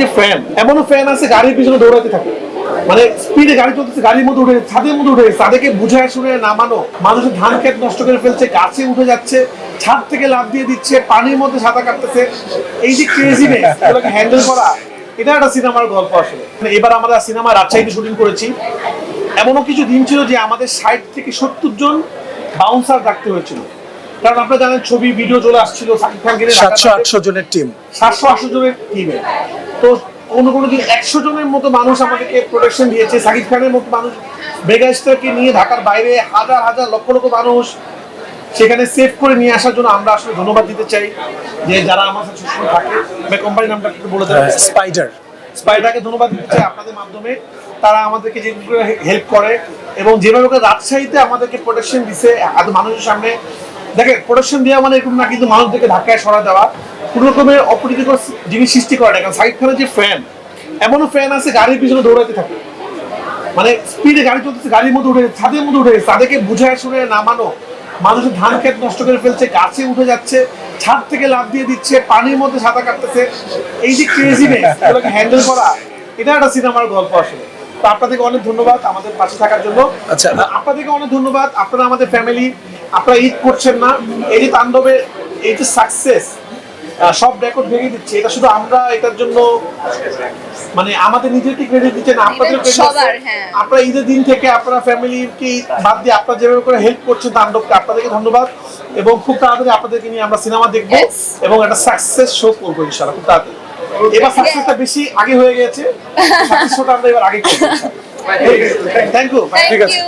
যে ফ্যান এমনও ফ্যান আছে গাড়ির পিছনে দৌড়াতে থাকে। মানে স্পিডে গাড়ি চলতেছে, গাড়ির মধ্যে উঠে ছাদের মধ্যে উঠে তাদেরকে শুনে নামানো। মানুষের ধান ক্ষেত নষ্ট করে ফেলছে, গাছে উঠে যাচ্ছে, ছাদ থেকে লাভ দিয়ে দিচ্ছে, পানির মধ্যে সাঁতার কাটতেছে। এই যে ক্রেজিনেস হ্যান্ডেল করা, এটা একটা সিনেমার গল্প আসলে। মানে এবার আমরা সিনেমা রাজশাহীতে শুটিং করেছি। এমনও কিছু দিন ছিল যে আমাদের ষাট থেকে সত্তর জন বাউন্সার রাখতে হয়েছিল। কারণ আপনারা জানেন ছবি ভিডিও চলে আসছিল সাকিব খানকে সাতশো আটশো জনের টিম সাতশো আটশো জনের টিমে তো কোনো কোনো দিন একশো জনের মতো মানুষ আমাদেরকে প্রোটেকশন দিয়েছে। সাকিব খানের মতো মানুষ মেগাস্টারকে নিয়ে ঢাকার বাইরে হাজার হাজার লক্ষ লক্ষ মানুষ সেখানে সেভ করে নিয়ে আসার জন্য আমরা আসলে ধন্যবাদ দিতে চাই যে যারা আমার সাথে সবসময় থাকে। কোম্পানির নামটা একটু বলে দেবেন স্পাইডার স্পাইডারকে ধন্যবাদ দিতে চাই আপনাদের মাধ্যমে। তারা আমাদেরকে যেভাবে হেল্প করে এবং যেভাবে রাজশাহীতে আমাদেরকে প্রোটেকশন দিছে মানুষের সামনে দেখেন প্রোটেকশন দেওয়া মানে এরকম না কিন্তু মানুষদেরকে ধাক্কায় সরা দেওয়া কোনো রকমের অপ্রীতিকর জিনিস সৃষ্টি করে না কারণ সাইড খানের যে ফ্যান এমনও ফ্যান আছে গাড়ির পিছনে দৌড়াতে থাকে মানে স্পিডে গাড়ি চলতেছে গাড়ির মধ্যে উঠে ছাদের মধ্যে উঠে গেছে। তাদেরকে বুঝায় শুনে নামানো মানুষের ধান ক্ষেত নষ্ট করে ফেলছে গাছে উঠে যাচ্ছে ছাদ থেকে লাভ দিয়ে দিচ্ছে পানির মধ্যে সাঁতার কাটতেছে এই যে ক্রেজিনেস এগুলোকে হ্যান্ডেল করা এটা একটা সিনেমার গল্প আসলে তো আপনাদেরকে অনেক ধন্যবাদ আমাদের পাশে থাকার জন্য আচ্ছা। আপনাদেরকে অনেক ধন্যবাদ আপনারা আমাদের ফ্যামিলি আপনারা ঈদ করছেন না এই যে তাণ্ডবে এই যে সাকসেস সব রেকর্ড ভেঙে দিচ্ছে এটা শুধু আমরা এটার জন্য মানে আমাদের নিজেকে ক্রেডিট দিচ্ছে না আপনাদের হ্যাঁ। আপনারা ঈদের দিন থেকে আপনারা ফ্যামিলিকে বাদ দিয়ে আপনারা যেভাবে করে হেল্প করছেন তাণ্ডবকে আপনাদেরকে ধন্যবাদ। এবং খুব তাড়াতাড়ি আপনাদেরকে নিয়ে আমরা সিনেমা দেখব. এবং একটা সাকসেস শো করব ইনশাআল্লাহ খুব তাড়াতাড়ি। এবার সাকসেসটা বেশি আগে হয়ে গেছে সাকসেস শোটা আমরা এবার আগে করব থ্যাংক ইউ ঠিক আছে।